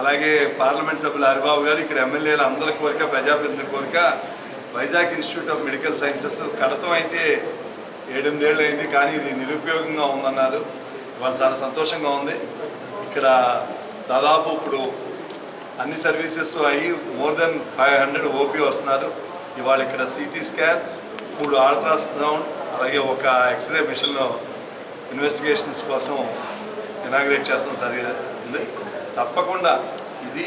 అలాగే పార్లమెంట్ సభ్యులు హరిబాబు గారు ఇక్కడ ఎమ్మెల్యేలు అందరి కోరిక ప్రజాప్రతినిధుల కోరిక Vizag institute of medical sciences కడతం అయితే ఏడెనిమిదేళ్ళు అయింది కానీ ఇది నిరుపయోగంగా ఉందన్నారు. వాళ్ళు చాలా సంతోషంగా ఉంది. ఇక్కడ దాదాపు ఇప్పుడు అన్ని సర్వీసెస్ అయ్యి more than five hundred OP వస్తున్నారు. ఇవాళ ఇక్కడ సిటీ స్కాన్ మూడు అల్ట్రాసౌండ్ అలాగే ఒక ఎక్స్రే మిషన్ ఇన్వెస్టిగేషన్స్ కోసం ఇనాగ్రేట్ చేస్తాం సరిగా ఉంది. తప్పకుండా ఇది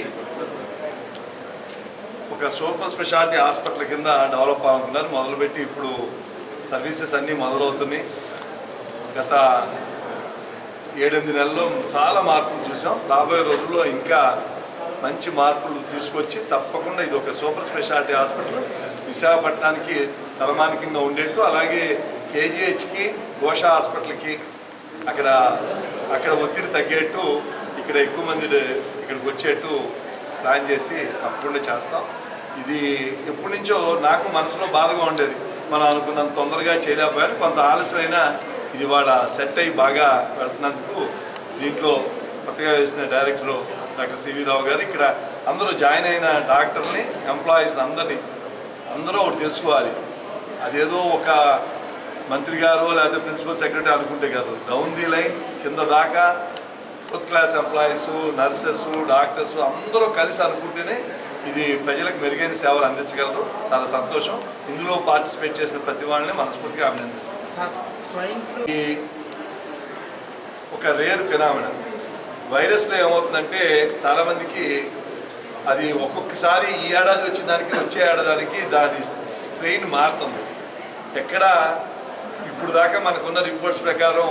ఒక సూపర్ స్పెషాలిటీ హాస్పిటల్ కింద డెవలప్ అవుతున్నారు మొదలుపెట్టి ఇప్పుడు సర్వీసెస్ అన్నీ మొదలవుతున్నాయి. గత ఏడెనిమిది నెలల్లో చాలా మార్పులు చూసాం. రాబోయే రోజుల్లో ఇంకా మంచి మార్పులు తీసుకొచ్చి తప్పకుండా ఇది ఒక సూపర్ స్పెషాలిటీ హాస్పిటల్. విశాఖపట్నానికి తలమానికంగా ఉండేట్టు అలాగే కేజీహెచ్కి ఘోష హాస్పిటల్కి అక్కడ అక్కడ ఒత్తిడి తగ్గేట్టు ఇక్కడ ఎక్కువ మంది ఇక్కడికి వచ్చేట్టు ప్లాన్ చేసి తప్పకుండా చేస్తాం. ఇది ఎప్పటి నుంచో నాకు మనసులో బాధగా ఉండేది. మనం అనుకున్నంత తొందరగా చేయలేకపోయాను. కొంత ఆలస్యమైనా ఇది వాళ్ళ సెట్ అయ్యి బాగా వెళ్తున్నందుకు దీంట్లో కొత్తగా వేసిన డైరెక్టర్ డాక్టర్ సివి రావు గారు ఇక్కడ అందరూ జాయిన్ అయిన డాక్టర్ని ఎంప్లాయీస్ని అందరినీ అందరూ ఒకటి తెలుసుకోవాలి. అదేదో ఒక మంత్రి గారు లేకపోతే ప్రిన్సిపల్ సెక్రటరీ అనుకుంటే కాదు. డౌన్ ది లైన్ కింద దాకా fourth class employees nurses doctors అందరూ కలిసి అనుకుంటేనే ఇది ప్రజలకు మెరుగైన సేవలు అందించగలరు. చాలా సంతోషం. ఇందులో పార్టిసిపేట్ చేసిన ప్రతి వాళ్ళని మనస్ఫూర్తిగా అభినందిస్తాం ఈ ఒక రేర్ ఫినామిన. వైరస్లో ఏమవుతుందంటే చాలామందికి అది ఒక్కొక్కసారి ఈ ఏడాది వచ్చిన దానికి వచ్చే ఏడాదికి దాని స్ట్రెయిన్ మారుతుంది. ఎక్కడ ఇప్పుడు దాకా మనకున్న రిపోర్ట్స్ ప్రకారం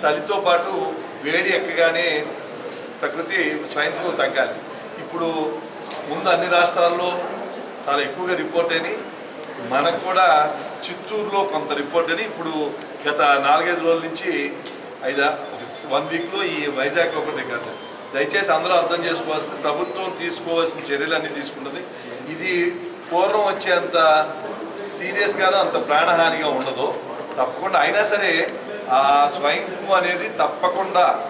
చలితో పాటు వేడి ఎక్కగానే ప్రకృతి స్వైన్ ఫ్లూ తగ్గాలి. ఇప్పుడు ముందు అన్ని రాష్ట్రాల్లో చాలా ఎక్కువగా రిపోర్ట్ అయినాయి. మనకు కూడా చిత్తూరులో కొంత రిపోర్ట్ అని ఇప్పుడు గత నాలుగైదు రోజుల నుంచి ఐదా వన్ వీక్లో ఈ వైజాగ్లో ఒక రికార్డ్. దయచేసి అందరూ అర్థం చేసుకోవాల్సింది ప్రభుత్వం తీసుకోవాల్సిన చర్యలన్నీ తీసుకుంటుంది. ఇది పూర్వం వచ్చేంత సీరియస్గానో అంత ప్రాణహానిగా ఉండదు తప్పకుండా. అయినా సరే ఆ స్వైన్ ఫ్లూ అనేది తప్పకుండా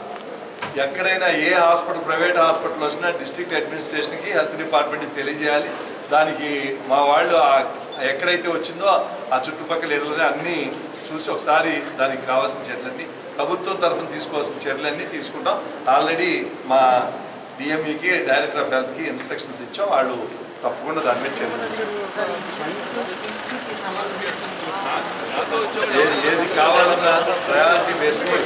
ఎక్కడైనా ఏ హాస్పిటల్ ప్రైవేట్ హాస్పిటల్ వచ్చినా డిస్ట్రిక్ట్ అడ్మినిస్ట్రేషన్కి హెల్త్ డిపార్ట్మెంట్కి తెలియజేయాలి. దానికి మా వాళ్ళు ఆ- ఎక్కడైతే వచ్చిందో ఆ చుట్టుపక్కల ఇళ్ళని అన్నీ చూసి ఒకసారి దానికి కావాల్సిన చర్యలన్నీ ప్రభుత్వం తరఫున తీసుకోవాల్సిన చర్యలన్నీ తీసుకుంటాం. ఆల్రెడీ మా డిఎంఈకి డైరెక్టర్ ఆఫ్ హెల్త్కి ఇన్స్ట్రక్షన్స్ ఇచ్చాం. వాళ్ళు తప్పకుండా దాని మీద చర్యలు కావాలన్న ప్రయారిటీ బేస్లో